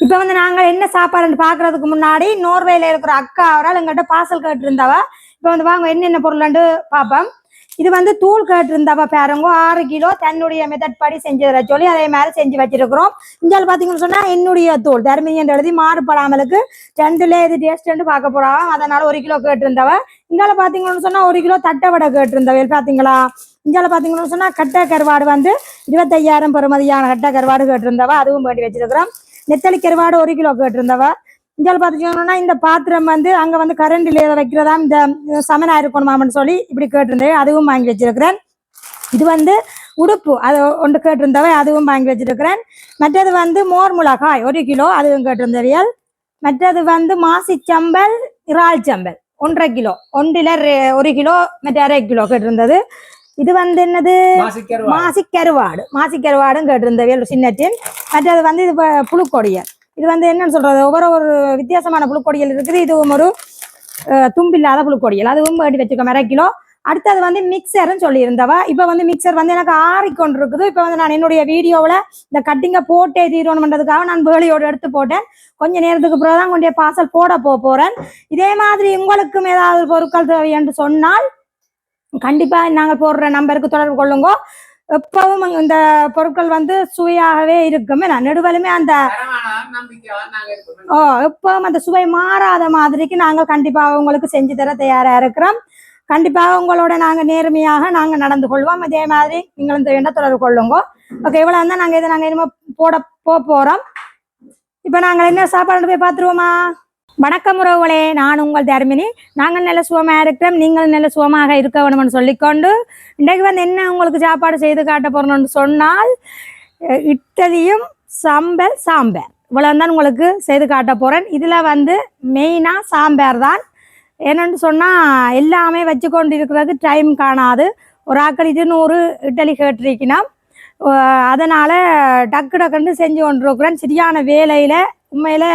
இப்ப வந்து நாங்க என்ன சாப்பாடுன்னு பாக்குறதுக்கு முன்னாடி நோர்வேல இருக்கிற அக்கா அவரால் எங்கள்கிட்ட பார்சல் கேட்டிருந்தவ இப்ப வந்து வாங்க என்னென்ன பொருள்ண்டு பாப்போம். இது வந்து தூள் கேட்டிருந்தவ பாருங்க ஆறு கிலோ தன்னுடைய மெத்தட் படி செஞ்சதுல சொல்லி அதே மாதிரி செஞ்சு வச்சிருக்கிறோம். இஞ்சால் பாத்தீங்கன்னு சொன்னா என்னுடைய தூள் தர்மினியன் எழுதி மாறுபடாமலுக்கு ரெண்டுல இது டேஸ்ட்னு பார்க்க போறாங்க அதனால ஒரு கிலோ கேட்டிருந்தவ இங்கால பாத்தீங்கன்னு சொன்னா ஒரு கிலோ தட்டை வடை கேட்டிருந்தவள் பாத்தீங்களா? இங்கால பார்த்தீங்கன்னு சொன்னா கட்டை கருவாடு வந்து இருபத்தையாயிரம் பெறுமதியான கட்டை கருவாடு கேட்டிருந்தவ அதுவும் வேண்டி வச்சிருக்கிறோம். நெத்தலி கருவாடு ஒரு கிலோ கேட்டிருந்தவ. இங்கே பார்த்தீங்கன்னா இந்த பாத்திரம் வந்து அங்கே வந்து கரண்டில் வைக்கிறதா இந்த சமனா இருக்கணுமாமன்னு சொல்லி இப்படி கேட்டிருந்தேன். அதுவும் வாங்கி வச்சிருக்கிறேன். இது வந்து உடுப்பு. அது ஒன்று கேட்டிருந்தவ அதுவும் வாங்கி வச்சிருக்கிறேன். மற்றது வந்து மோர் மிளகாய் ஒரு கிலோ அதுவும் கேட்டிருந்தவியல். மற்றது வந்து மாசி சம்பல் இறால் சம்பல் ஒன்றரை கிலோ. ஒன்றில் ரெ- ஒரு கிலோ மற்ற அரை கிலோ கேட்டிருந்தது. இது வந்து என்னது? மாசிக்கருவா மாசிக்கருவாடு. மாசிக்கருவாடும் கேட்டிருந்தவியல் சின்னட்டின் மற்றது வந்து இது புழுக்கொடியல். இது வந்து என்னன்னு சொல்றது? ஒவ்வொரு ஒரு வித்தியாசமான புழுக்கொடியல் இருக்குது. இதுவும் ஒரு தும்பில்லாத புழுக்கொடியல். அதுவும் வேண்டி வச்சுக்கோம் அரை கிலோ. அடுத்தது வந்து மிக்சர்னு சொல்லியிருந்தவ. இப்போ வந்து மிக்சர் வந்து எனக்கு ஆறிக்கொண்டு இருக்குது இப்போ வந்து நான் என்னுடைய வீடியோவில் இந்த கட்டிங்கை போட்டே தீரணுன்றதுக்காக நான் வேலையோடு எடுத்து போட்டேன். கொஞ்ச நேரத்துக்கு பிறகு தான் கொண்டே பார்சல் போட போக போறேன். இதே மாதிரி உங்களுக்கும் ஏதாவது பொருட்கள் தேவை என்று சொன்னால் கண்டிப்பா நாங்கள் போடுற நம்பருக்கு தொடர்பு கொள்ளுங்க. எப்பவும் இந்த பொருட்கள் வந்து சுவையாகவே இருக்குமே. நான் நெடுவலுமே அந்த ஓ எப்பவும் அந்த சுவை மாறாத மாதிரிக்கு நாங்கள் கண்டிப்பாக உங்களுக்கு செஞ்சு தர தயாரா இருக்கிறோம். கண்டிப்பாக உங்களோட நாங்கள் நேர்மையாக நாங்கள் நடந்து கொள்வோம். அதே மாதிரி நீங்களும் தேவையான தொடர்பு கொள்ளுங்க. ஓகே இவ்வளோ இருந்தால் நாங்கள் இதை நாங்கள் இனிமேல் போட போக போகிறோம் இப்போ நாங்கள் என்ன சாப்பாடு போய் பார்த்துருவோமா வணக்கம் உறவுகளே நான் உங்கள் தர்மினி. நாங்கள் நல்ல சுகமாக இருக்கிறோம் நீங்கள் நல்ல சுகமாக இருக்க வேணும்னு சொல்லிக்கொண்டு இன்றைக்கு வந்து என்ன உங்களுக்கு சாப்பாடு செய்து காட்ட போகிறோம்னு சொன்னால் இட்டலியும் சாம்பல் சம்பல் சாம்பார். இவ்வளோ தான் உங்களுக்கு செய்து காட்ட போகிறேன் இதில் வந்து மெயினாக சாம்பார் தான். என்னென்னு சொன்னால் எல்லாமே வச்சு கொண்டு இருக்கிறது டைம் காணாது. ஒரு ஆக்கள் இது நூறு இட்டலி கேட்டிருக்கணும் அதனால் டக்கு டக்குன்னு செஞ்சு கொண்டிருக்கிறேன். சரியான வேலையில் உண்மையில்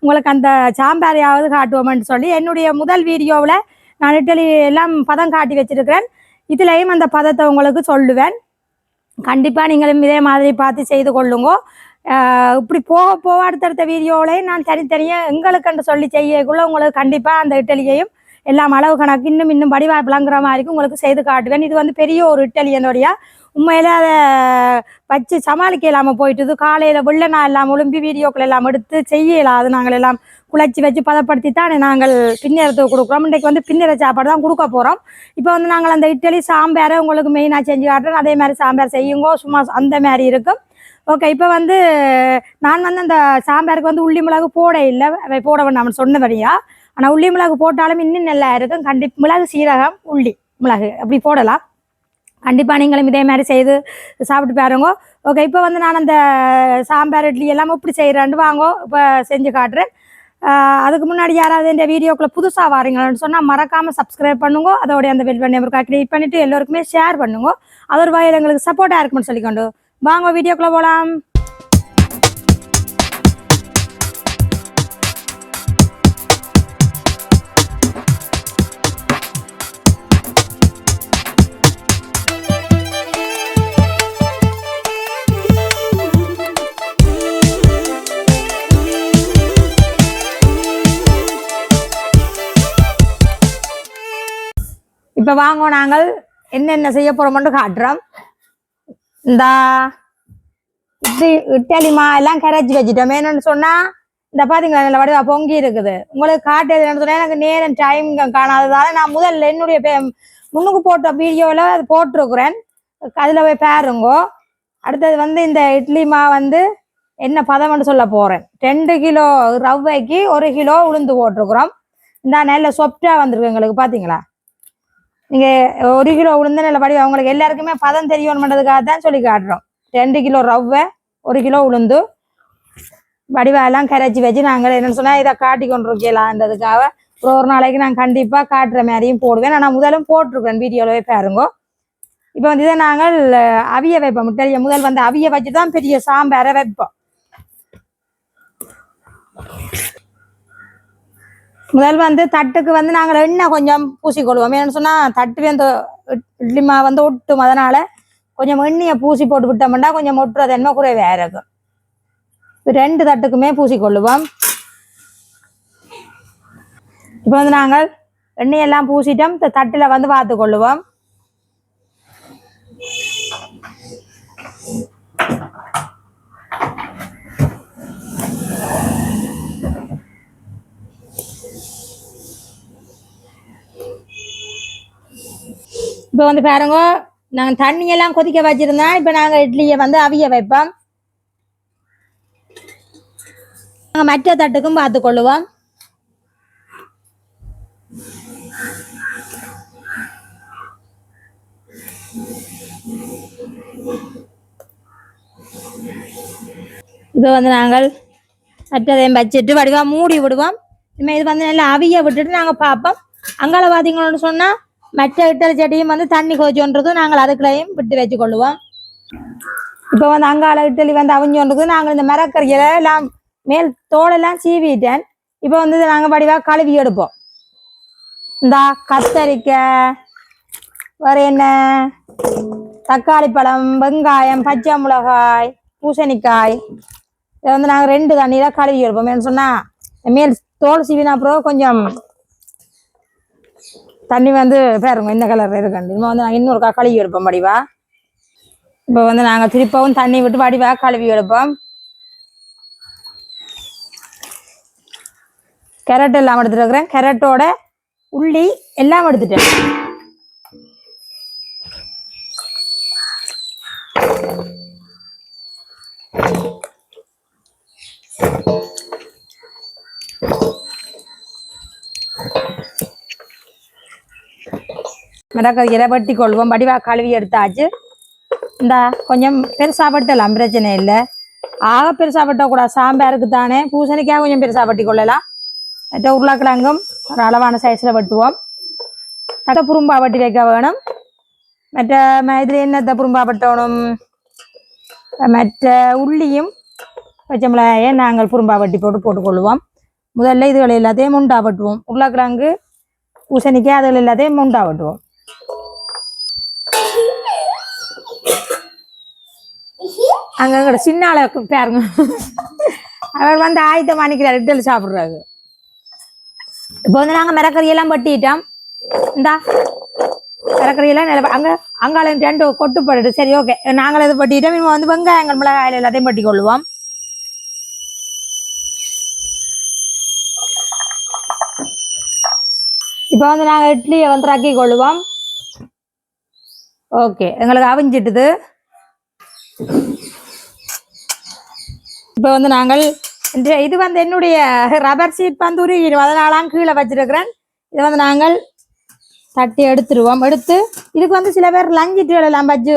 உங்களுக்கு அந்த சாம்பாரையாவது காட்டுவோம்னு சொல்லி என்னுடைய முதல் வீடியோவில் நான் இட்டலி எல்லாம் பதம் காட்டி வச்சிருக்கிறேன். இதுலேயும் அந்த பதத்தை உங்களுக்கு சொல்லுவேன். கண்டிப்பாக நீங்களும் இதே மாதிரி பார்த்து செய்து கொள்ளுங்க. இப்படி போக போக அடுத்தடுத்த வீடியோவிலையும் நான் தனித்தனியாக எங்களுக்குன்னு சொல்லி செய்யக்குள்ள உங்களுக்கு கண்டிப்பாக அந்த இட்டலியையும் எல்லாம் அளவு கணக்கு இன்னும் இன்னும் வடிவா விளங்குற மாதிரி உங்களுக்கு செய்து காட்டுவேன் இது வந்து பெரிய ஒரு இட்டலி உண்மையில அதை வச்சு சமாளிக்க இல்லாமல் போயிட்டுது. காலையில் வெள்ளனா எல்லாம் ஒழும்பி வீடியோக்கள் எல்லாம் எடுத்து செய்ய அது நாங்கள் எல்லாம் குழச்சி வச்சு பதப்படுத்தி தானே நாங்கள் பின்னரத்துக்கு கொடுக்குறோம். இன்றைக்கு வந்து பின்னர சாப்பாடு தான் கொடுக்க போகிறோம் இப்போ வந்து நாங்கள் அந்த இட்லி சாம்பாரை உங்களுக்கு மெயினாக செஞ்சு காட்டுறோம் அதே மாதிரி சாம்பார் செய்யுங்கோ சும்மா அந்த மாதிரி இருக்கும் ஓகே இப்போ வந்து நான் வந்து அந்த சாம்பாருக்கு வந்து உள்ளி மிளகு போட இல்லை. அவை போட வேண்டாம்னு சொன்னபடியா ஆனால் உள்ளி மிளகு போட்டாலும் இன்னும் நல்லா இருக்கும். கண்டி மிளகு சீரகம் உள்ளி மிளகு அப்படி போடலாம். கண்டிப்பாக நீங்களும் இதே மாதிரி செய்து சாப்பிட்டு பாருங்க. ஓகே இப்போ வந்து நான் அந்த சாம்பார் இட்லி எல்லாம் எப்படி செய்கிறேன்ட்டு வாங்கோ இப்போ செஞ்சு காட்டுறேன். அதுக்கு முன்னாடி யாராவது இந்த வீடியோக்குள்ளே புதுசாக வரீங்களான்னு சொன்னால் மறக்காமல் சப்ஸ்கிரைப் பண்ணுங்க. அதோடைய அந்த வெல் பண்ணி நம்பருக்கு கிளிக் பண்ணிவிட்டு எல்லோருக்குமே ஷேர் பண்ணுங்க. அதோட வகையில் எங்களுக்கு சப்போர்ட்டாக இருக்கும்னு சொல்லிக்கொண்டு. வாங்க வீடியோக்குள்ளே போகலாம் இப்போ வாங்க நாங்கள் என்னென்ன செய்ய போகிறோம்னு காட்டுறோம். இந்த இட்லி இட்டலி மா எல்லாம் கரைச்சி வச்சுட்டோம். என்னன்னு சொன்னால் இந்த பார்த்தீங்களா நல்ல வடிவா பொங்கி இருக்குது. உங்களுக்கு காட்டுறது சொன்னால் எனக்கு நேரம் டைம் காணாததால நான் முதல்ல என்னுடைய பே முன்னுக்கு போட்ட வீடியோவில் அது போட்டிருக்கிறேன். அதில் போய் பாருங்கோ. அடுத்தது வந்து இந்த இட்லி மா வந்து என்ன பதம்னு சொல்ல போகிறேன் ரெண்டு கிலோ ரவ்வைக்கு ஒரு கிலோ உளுந்து போட்டிருக்கிறோம். இந்த நல்ல சொப்டாக வந்திருக்கு எங்களுக்கு பார்த்தீங்களா நீங்க ஒரு கிலோ உளுந்த நல்ல படி அவங்களுக்கு எல்லாருக்குமே பதம் தெரியணுன்றதுக்காக தான் சொல்லி காட்டுறோம். ரெண்டு கிலோ ரவை ஒரு கிலோ உளுந்து. வடிவெல்லாம் கரைச்சி வச்சு நாங்கள் என்ன சொன்னால் இதை காட்டி கொண்டிருக்கலான்றதுக்காக ஒரு ஒரு நாளைக்கு நான் கண்டிப்பாக காட்டுற மாதிரியும் போடுவேன். நான் முதலும் போட்டிருக்கேன் வீடியோவே பாருங்க. இப்போ வந்து இதை நாங்கள் அவிய வைப்போம். முட்டைய முதல் வந்து அவிய வச்சு தான் பெரிய சாம்பாரை வைப்போம். முதல் வந்து தட்டுக்கு வந்து நாங்கள் எண்ணெய் கொஞ்சம் பூசிக்கொள்வோம்? ஏன்னு சொன்னால் தட்டு வந்து இட்- இட்லி மா வந்து ஒட்டும். அதனால கொஞ்சம் எண்ணெயை பூசி போட்டு விட்டோம்னா கொஞ்சம் ஒட்டுறது என்ன குறைவாக இருக்கும். ரெண்டு தட்டுக்குமே பூசிக்கொள்ளுவோம். இப்போ வந்து நாங்கள் எண்ணெயெல்லாம் பூசிட்டோம். இந்த தட்டில் வந்து பார்த்து கொள்ளுவோம் இப்போ வந்து பாருங்க நாங்கள் தண்ணியெல்லாம் கொதிக்க வச்சிருந்தோம் இப்போ நாங்கள் இட்லியை வந்து அவிய வைப்போம். நாங்கள் மற்ற தட்டுக்கும் பார்த்துக்கொள்ளுவோம். இப்போ வந்து நாங்கள் மற்றதையும் வச்சுட்டு வடிவாக மூடி விடுவோம். இனிமேல் இது வந்து நல்லா அவிய விட்டுட்டு நாங்கள் பார்ப்போம். அங்கால பார்த்தீங்களோன்னு சொன்னால் மற்ற இட்டல் செடியும் வந்து தண்ணி கொதிச்சோன்றதும் நாங்கள் அதுக்குள்ளேயும் விட்டு வச்சு கொள்ளுவோம் இப்போ வந்து அங்காள இட்டலி வந்து அவிஞ்சோன்றது நாங்கள் இந்த மரக்கறிகளை எல்லாம் மேல் தோலெல்லாம் சீவிட்டேன். இப்போ வந்து நாங்கள் வடிவாக கழுவி எடுப்போம். இந்த கத்தரிக்காய் வேற என்ன? தக்காளி பழம் வெங்காயம் பச்சை மிளகாய் பூசணிக்காய். இதை வந்து நாங்கள் ரெண்டு தண்ணியில் கழுவி எடுப்போம். என்ன சொன்னால் மேல் தோல் சீவினா அப்புறம் கொஞ்சம் தண்ணி வந்து பாருங்க இந்த கலர் இருக்குண்டு இப்போ வந்து நாங்கள் இன்னொரு கழுவி எடுப்போம் வடிவா இப்போ வந்து நாங்கள் திருப்பவும் தண்ணி விட்டு வடிவா கழுவி எடுப்போம். கேரட் எல்லாம் எடுத்துருக்குறேன் கேரட்டோட உள்ளி எல்லாம் எடுத்துட்டேன். மிளகாய்களை வெட்டி கொள்வோம். வடிவா கழுவி எடுத்தாச்சு. இந்த கொஞ்சம் பெருசாக வெட்டலாம் பிரச்சனை இல்லை. ஆக பெருசாக வெட்டக்கூடாது. சாம்பாருக்கு தானே பூசணிக்காக கொஞ்சம் பெருசாக வெட்டி கொள்ளலாம். மற்ற உருளைக்கிழங்கும் ஒரு அளவான சைஸில் வெட்டுவோம். மற்ற புரும்பா வெட்டி வைக்க வேணும். மற்ற ம- இதுல என்னத்த புரும்பா வெட்டணும்? மற்ற உள்ளியும் பச்சை மிளகாயை நாங்கள் புரும்பா வெட்டி போட்டு போட்டுக்கொள்வோம் முதல்ல இதுகளை எல்லாத்தையும் முண்டா வெட்டுவோம். உருளைக்கிழங்கு பூசணிக்காய் அதுகள் எல்லாத்தையும் முண்டா வெட்டுவோம். அங்க அங்க சின்ன பாருங்க. அவர் வந்து ஆயுதம் பண்ணிக்கிறார் இட்டல் சாப்பிடுறாரு. இப்போ வந்து நாங்க மிரக்கறியெல்லாம் பட்டிட்டோம் இந்தா மிரக்கறியெல்லாம் நில அங்க அங்கால ரெண்டு கொட்டு போட்டுட்டு சரி ஓகே நாங்கள் இது பட்டிட்டோம் இவங்க வந்து வெங்காயங்கள் மிளகாயில் எல்லாத்தையும் பட்டி கொள்ளுவோம். இப்போ வந்து நாங்கள் இட்லியை வந்து ரக்கி கொள்ளுவோம். ஓகே எங்களுக்கு அவிஞ்சிட்டுது இப்போ வந்து நாங்கள் இந்த இது வந்து என்னுடைய ரப்பர் சீட் வந்து அதனாலாம் கீழே வச்சிருக்கிறேன். இதை வந்து நாங்கள் தட்டி எடுத்துருவோம். எடுத்து இதுக்கு வந்து சில பேர் லஞ்சிட்டுகள் எல்லாம் வச்சு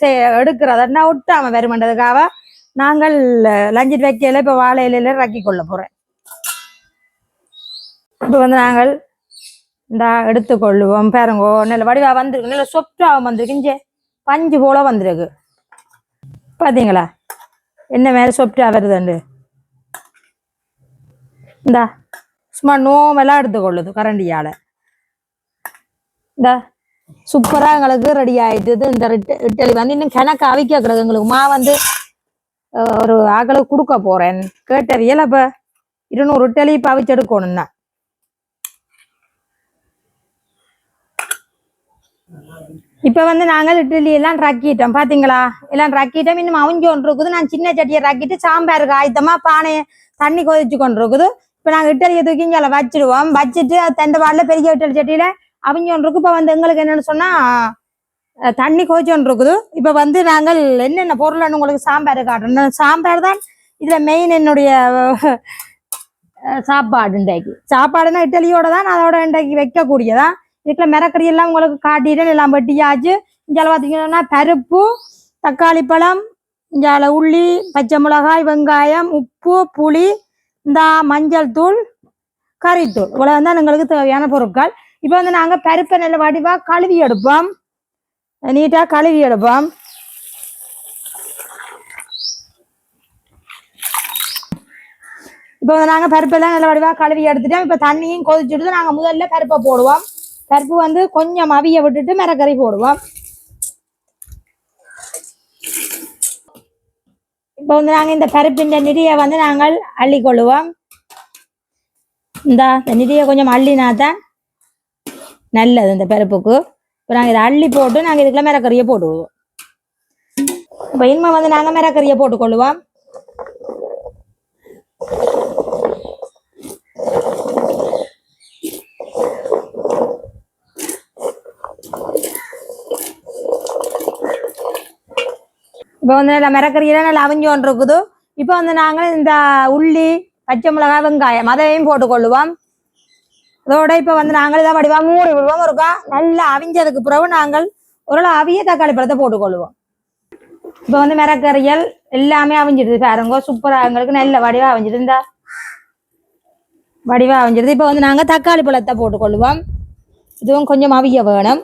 செ- எடுக்கிறதுன்னா அவன் வருமன்றதுக்காக நாங்கள் லஞ்சிட்டு வைக்கல இப்போ வாழை இலையில ரக்கி கொள்ள போகிறேன் இப்போ வந்து நாங்கள் இந்தா எடுத்துக்கொள்ளுவோம். பாருங்கோ நல்ல வடிவா வந்திருக்கு. நல்ல சொப்டாக வந்திருக்கு. இஞ்சே பஞ்சு போல வந்திருக்கு. பாத்தீங்களா? என்ன மேல சொப்டா வருதுண்டு? இந்தா சும்மா நோமெல்லாம் எடுத்துக்கொள்ளுது கரண்டியால. இந்தா சூப்பரா எங்களுக்கு ரெடி ஆயிட்டுது இந்த இட்டலி வந்து இன்னும் கணக்கு அவிக்கிறது எங்களுக்கு மா வந்து ஒரு ஆக்களுக்கு கொடுக்க போறேன். கேட்டவியல் அப்போ இருநூறு இட்டலி இப்போ அவிச்செடுக்கணும்னா. இப்ப வந்து நாங்கள் இட்லி எல்லாம் ரக்கிட்டோம் பாத்தீங்களா? எல்லாம் ரக்கிட்டோம். இன்னும் அவிஞ்சு கொண்டு இருக்குது நான் சின்ன சட்டியை ரக்கிட்டு சாம்பாருக்கு ஆயுத்தமா பானையை தண்ணி கொதிச்சு கொண்டு இருக்குது இப்ப நாங்க இட்டலியை தூக்கி இங்கே வச்சிடுவோம். வச்சுட்டு அது தண்டை வாடல பெரிய இட்டலி சட்டியில அவிஞ்சு கொண்டு இருக்கு இப்ப வந்து எங்களுக்கு என்னன்னு சொன்னா தண்ணி கொதிச்சு கொண்டு இருக்குது இப்ப வந்து நாங்கள் என்னென்ன பொருள்னு உங்களுக்கு சாம்பார் காட்டணும் சாம்பார் தான் இதுல மெயின் என்னுடைய சாப்பாடு இன்றைக்கு. சாப்பாடுனா இட்டலியோட தான் அதோட இன்றைக்கு வைக்கக்கூடியதான் இதுக்குள்ள மிரக்கறி எல்லாம் உங்களுக்கு காட்டிட்டு எல்லாம் வெட்டியாச்சு. இஞ்சால பார்த்தீங்கன்னா பருப்பு தக்காளி பழம் இஞ்சால உள்ளி பச்சை மிளகாய் வெங்காயம் உப்பு புளி இந்த மஞ்சள் தூள் கறித்தூள் இவ்வளோ தான் எங்களுக்கு தேவையான பொருட்கள். இப்போ வந்து நாங்கள் பருப்பை நல்ல வடிவாக கழுவி எடுப்போம். நீட்டாக கழுவி எடுப்போம். இப்போ வந்து நாங்கள் பருப்பெல்லாம் நல்ல வடிவாக கழுவி எடுத்துட்டோம். இப்போ தண்ணியும் கொதிச்சுட்டு நாங்கள் முதல்ல பருப்பை போடுவோம். பருப்பு வந்து கொஞ்சம் அவிய விட்டுட்டு மிரக்கறி போடுவோம். இப்போ வந்து நாங்கள் இந்த பருப்பின் நிதியை வந்து நாங்கள் அள்ளி கொள்ளுவோம் இந்த இந்த நிதியை கொஞ்சம் அள்ளினா தான் நல்லது இந்த பருப்புக்கு. இப்போ நாங்கள் இதை அள்ளி போட்டு நாங்கள் இதுக்குள்ள மிரக்கறியை போட்டுவோம் இப்போ இனிமே வந்து நாங்கள் மிரக்கறியை போட்டுக்கொள்ளுவோம். இப்போ வந்து நல்லா மிரக்கறியெல்லாம் நல்லா அவிஞ்சோன் இருக்குது இப்போ வந்து நாங்கள் இந்த உள்ளி பச்சை மிளகாய் வெங்காயம் அதையும் போட்டுக்கொள்ளுவோம். அதோட இப்போ வந்து நாங்கள் இதை வடிவா மூடி விடுவோம். இருக்கா நல்லா அவிஞ்சதுக்கு பிறகு நாங்கள் ஒரு அவிய தக்காளி பழத்தை போட்டுக்கொள்ளுவோம். இப்போ வந்து மிரக்கறியல் எல்லாமே அவிஞ்சிடுது பாருங்க. சூப்பராக எங்களுக்கு நல்ல வடிவா அவிஞ்சிடு இந்த வடிவா அவிஞ்சிடுது. இப்போ வந்து நாங்கள் தக்காளி பழத்தை போட்டுக்கொள்ளுவோம். இதுவும் கொஞ்சம் அவிய வேணும்.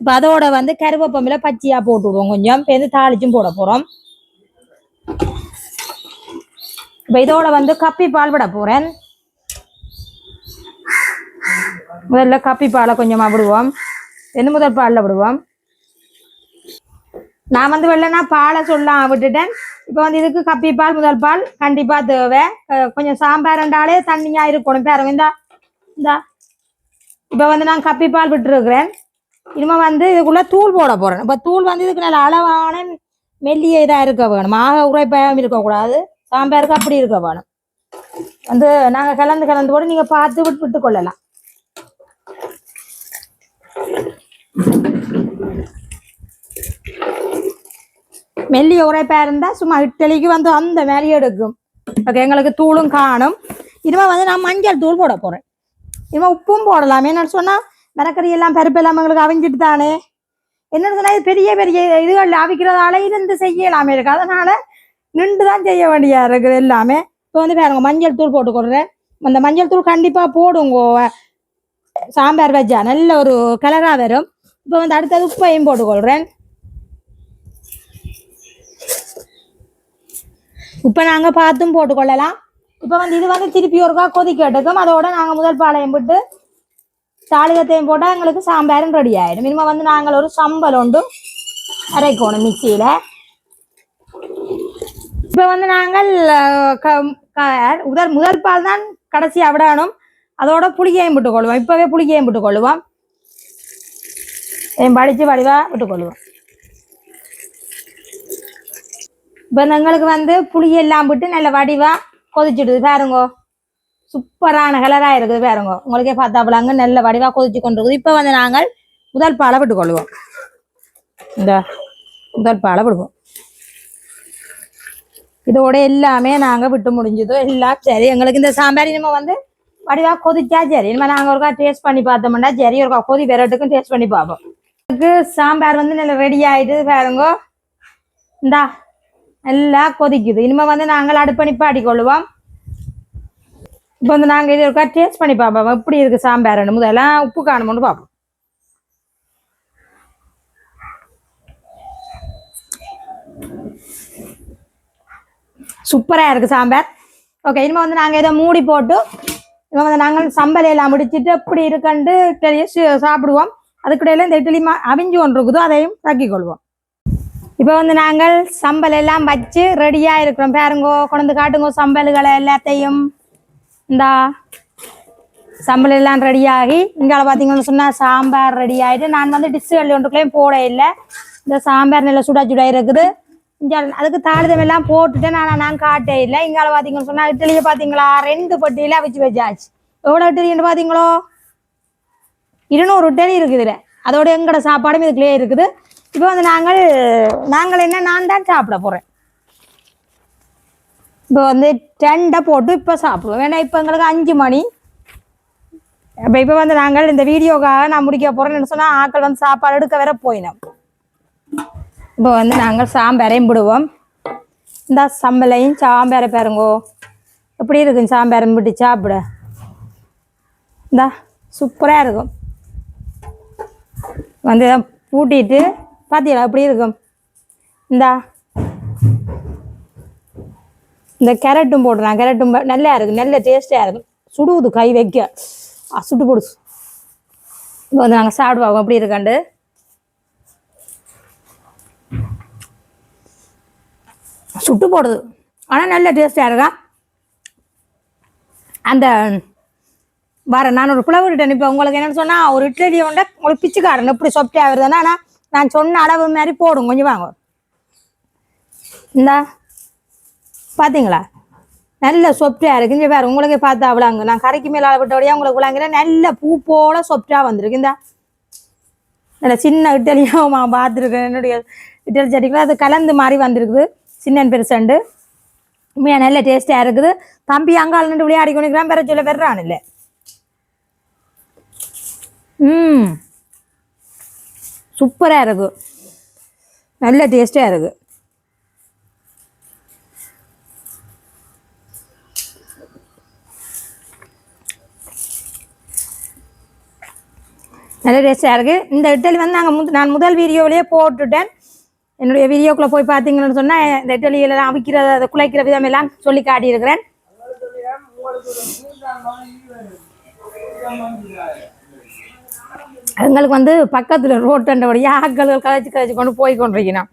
இப்போ அதோட வந்து கருவேப்பமில பச்சையா போட்டு விடுவோம். கொஞ்சம் பேருந்து வந்து தாளிச்சும் போட போறோம். இப்போ இதோட வந்து கப்பி பால் விட போறேன். முதல்ல கப்பி பாலை கொஞ்சமா விடுவோம். என்ன முதல் பாலில் விடுவோம். நான் வந்து வெள்ளனா பாலை சொல்லலாம் விட்டுட்டேன். இப்போ வந்து இதுக்கு கப்பி பால் முதல் பால் கண்டிப்பாக தேவை. கொஞ்சம் சாம்பார் ரெண்டாலே தண்ணியாக இருக்கணும். பாருங்க இந்தா இந்தா. இப்போ வந்து நான் கப்பி பால் விட்டுருக்குறேன். இனிமே வந்து இதுக்குள்ள தூள் போட போறேன். இப்போ தூள் வந்து இதுக்கு நல்ல அளவான மெல்லிய இதாக இருக்க வேணும். ஆக உரைப்பாயம் இருக்கக்கூடாது. சாம்பாருக்கு அப்படி இருக்க வேணும். வந்து நாங்கள் கலந்து கலந்து கூட நீங்கள் பார்த்து விட்டு விட்டு கொள்ளலாம். மெல்லிய உரைப்பா இருந்தால் சும்மா இட்டலிக்கு வந்து அந்த மேலேயே எடுக்கும். ஓகே எங்களுக்கு தூளும் காணும். இனிமே வந்து நான் மஞ்சள் தூள் போட போகிறேன் இனிமே உப்பும் போடலாம். என்னன்னு சொன்னால் மரக்கறி எல்லாம் பருப்பு எல்லாம் எங்களுக்கு அவிஞ்சிட்டு தானே என்னன்னு சொன்னா இது பெரிய பெரிய இதுகள் அவிக்கிறதால இருந்து செய்யலாமே இருக்கு. அதனால நின்று தான் செய்ய வேண்டியா இருக்குது எல்லாமே. இப்போ வந்து பாருங்க மஞ்சள் தூள் போட்டு கொடுறேன். அந்த மஞ்சள் தூள் கண்டிப்பா போடுங்க. சாம்பார் வச்சா நல்ல ஒரு கலரா வரும். இப்போ வந்து அடுத்தது உப்பையும் போட்டுக்கொள்கிறேன் இப்போ நாங்கள் பார்த்தும் போட்டுக்கொள்ளலாம் இப்போ வந்து இது வந்து திருப்பி ஒருக்கா கொதிக்க எடுக்கும் அதோட நாங்கள் முதல் பாளையம் விட்டு தாளிகத்தையும் போட்டால் எங்களுக்கு சாம்பாரும் ரெடி ஆயிடும் மினிமம் வந்து நாங்கள் ஒரு சம்பல் உண்டு அரைக்கணும் மிக்சியில் இப்போ வந்து நாங்கள் முதல் முதல் பால் தான் கடைசி விடணும் அதோட புளியையும் விட்டுக்கொள்வோம் இப்போவே புளியையும் விட்டுக்கொள்வோம் என் படித்து வடிவாக விட்டுக்கொள்வோம் இப்போ எங்களுக்கு வந்து புளி எல்லாம் விட்டு நல்ல வடிவா கொதிச்சுடுது பாருங்கோ சூப்பரான கலராக இருக்குது பாருங்க. உங்களுக்கே பார்த்தாப்பலாங்க நல்ல வடிவா கொதிச்சு கொண்டிருக்குது. இப்போ வந்து நாங்கள் முதல் பாலை விட்டுக்கொள்வோம் இந்த முதல் பாலை விடுவோம் இதோட எல்லாமே நாங்கள் விட்டு முடிஞ்சதோ. எல்லாம் சரி எங்களுக்கு இந்த சாம்பார் இனிமே வந்து வடிவா கொதிச்சா சரி. இனிமே நாங்கள் ஒருக்கா டேஸ்ட் பண்ணி பார்த்தோம்னா சரி ஒருக்கா கொதி விரட்டுக்கும் டேஸ்ட் பண்ணி பார்ப்போம். எனக்கு சாம்பார் வந்து நல்லா ரெடி ஆயிட்டு பாருங்க. இந்தா எல்லாம் கொதிக்குது. இனிமே வந்து நாங்கள் அடுப்பணி பாடி கொள்ளுவோம் இப்போ வந்து நாங்கள் இது இருக்கா டேஸ்ட் பண்ணி பார்ப்போம். எப்படி இருக்கு சாம்பார் முதல்ல உப்பு காணுமோன்னு பார்ப்போம். சூப்பராக இருக்குது சாம்பார். ஓகே இனிமேல் வந்து நாங்கள் இதை மூடி போட்டு இனிமேல் வந்து நாங்கள் சம்பலையெல்லாம் முடிச்சுட்டு முடிச்சிட்டு எப்படி இருக்குன்ட்டு இட்லியை சாப்பிடுவோம். அதுக்கிடையில இந்த இட்லி மா அவிஞ்சு ஒன்று இருக்குதோ அதையும் தக்கிக் கொள்வோம். இப்போ வந்து நாங்கள் சம்பல் எல்லாம் வச்சு ரெடியாக இருக்கிறோம். பாருங்கோ கொண்டு காட்டுங்கோ சம்பல்களை எல்லாத்தையும். இந்தா சம்பளம் எல்லாம் ஆகி இங்கே பார்த்தீங்கன்னு சொன்னால் சாம்பார் ரெடி ஆகிட்டு நான் வந்து டிஷ்ஷுகள் ஒன்றுக்குள்ளேயும் போட இல்லை. இந்த சாம்பார் நல்லா சுடா சுடா இருக்குது. இங்கே அதுக்கு தாளிதம் எல்லாம் போட்டுட்டு நான் நான் காட்டே இல்லை. இங்கால பார்த்தீங்கன்னு சொன்னால் இட்லியை பார்த்தீங்களா? ரெண்டு பட்டியில் அவிச்சு வச்சாச்சு. எவ்வளோ இட்லின்னு பார்த்தீங்களோ? இருநூறு இட்லி இருக்குது இதில். அதோட எங்களோட சாப்பாடும் இதுக்குள்ளேயே இருக்குது. இப்போ வந்து நாங்கள் நாங்கள் என்ன நான் தான் சாப்பிட போகிறேன் இப்போ வந்து டெண்டை போட்டு இப்போ சாப்பிடுவோம். ஏன்னா இப்போ எங்களுக்கு அஞ்சு மணி. அப்போ இப்போ வந்து நாங்கள் இந்த வீடியோக்காக நான் முடிக்க போகிறேன்னு சொன்னால் ஆக்கள் வந்து சாப்பாடு எடுக்க வேற போயினோம். இப்போ வந்து நாங்கள் சாம்பாரையும் விடுவோம் இந்த சம்பளையும் சாம்பாரை பாருங்கோ. எப்படி இருக்கும் சாம்பாரம் விட்டு சாப்பிட. இந்தா சூப்பராக இருக்கும். வந்து இதை பூட்டிட்டு பார்த்தீங்களா எப்படி இருக்கும்? இந்தா இந்த கேரட்டும் போடுறான். கேரட்டும் நல்லா இருக்கு. நல்ல டேஸ்டாக இருக்கும் சுடுவது கை வைக்க. சுட்டு போடு. இப்போ வந்து நாங்கள் சாப்பிடுவோம். அப்படி இருக்காண்டு. சுட்டு போடுது. ஆனால் நல்ல டேஸ்ட்டாக இருக்கா? அந்த வர நான் ஒரு புலவர்கிட்ட இப்போ உங்களுக்கு என்னென்னு சொன்னால் ஒரு இட்லி உண்டை உங்களுக்கு பிச்சுக்காரன். எப்படி சொப்டே ஆகுதுன்னா ஆனால் நான் சொன்ன அளவு மாதிரி போடும். கொஞ்சம் வாங்க. இந்தா. பார்த்தீங்களா நல்ல சொப்டாக இருக்கு. இங்கே வேறு உங்களுக்கே பார்த்தா அவ்வளோங்க நான் கரைக்கு மேலே அளவிட்டபடியாக உங்களுக்கு விளாங்கிறேன் நல்ல பூ போல சொப்டாக வந்திருக்கு. இந்தா. நல்ல சின்ன இட்டலியும் நான் பார்த்துருக்கேன். என்னுடைய இட்டலி சட்டிக்குள்ள அது கலந்து மாதிரி வந்திருக்குது. சின்னன் பெருசண்டு உண்மையாக நல்ல டேஸ்ட்டாக இருக்குது. தம்பி அங்காள் நின்று விளையாடி கொண்டுக்கிறான் பெற சொல்ல பெறான் இல்லை. ம். சூப்பராக இருக்கு. நல்ல டேஸ்ட்டாக இருக்குது நல்ல டேஸ்ட்டாக இருக்குது இந்த இட்டலி வந்து நாங்கள் முத நான் முதல் வீடியோவிலேயே போட்டுட்டேன். என்னுடைய வீடியோக்குள்ளே போய் பார்த்தீங்கன்னு சொன்னால் இந்த இட்டலியெல்லாம் அவிக்கிற அதை குலைக்கிற விதம் எல்லாம் சொல்லி காட்டியிருக்கிறேன். எங்களுக்கு வந்து பக்கத்தில் ரோட்டண்டபடியாக ஆக்கள் கதைச்சு கதைச்சு கொண்டு போய் கொண்டிருக்கணும்.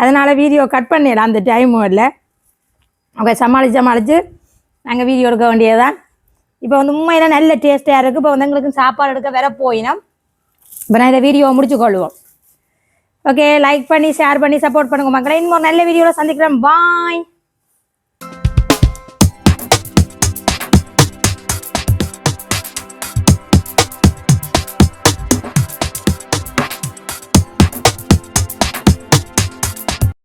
அதனால் வீடியோ கட் பண்ணிடலாம் அந்த டைமும் இல்லை அவங்க சமாளித்து சமாளித்து நாங்கள் வீடியோ எடுக்க வேண்டியதுதான். இப்போ வந்து உண்மையில நல்ல டேஸ்ட்டாக இருக்குது இப்போ வந்து எங்களுக்கு சாப்பாடு எடுக்க வேற போயினோம். இப்போ நான் இதை வீடியோவை முடிச்சு கொள்வோம். ஓகே லைக் பண்ணி ஷேர் பண்ணி சப்போர்ட் பண்ணுங்க மக்களை. இன்னும் நல்ல வீடியோவில் சந்திக்கிறேன். பாய்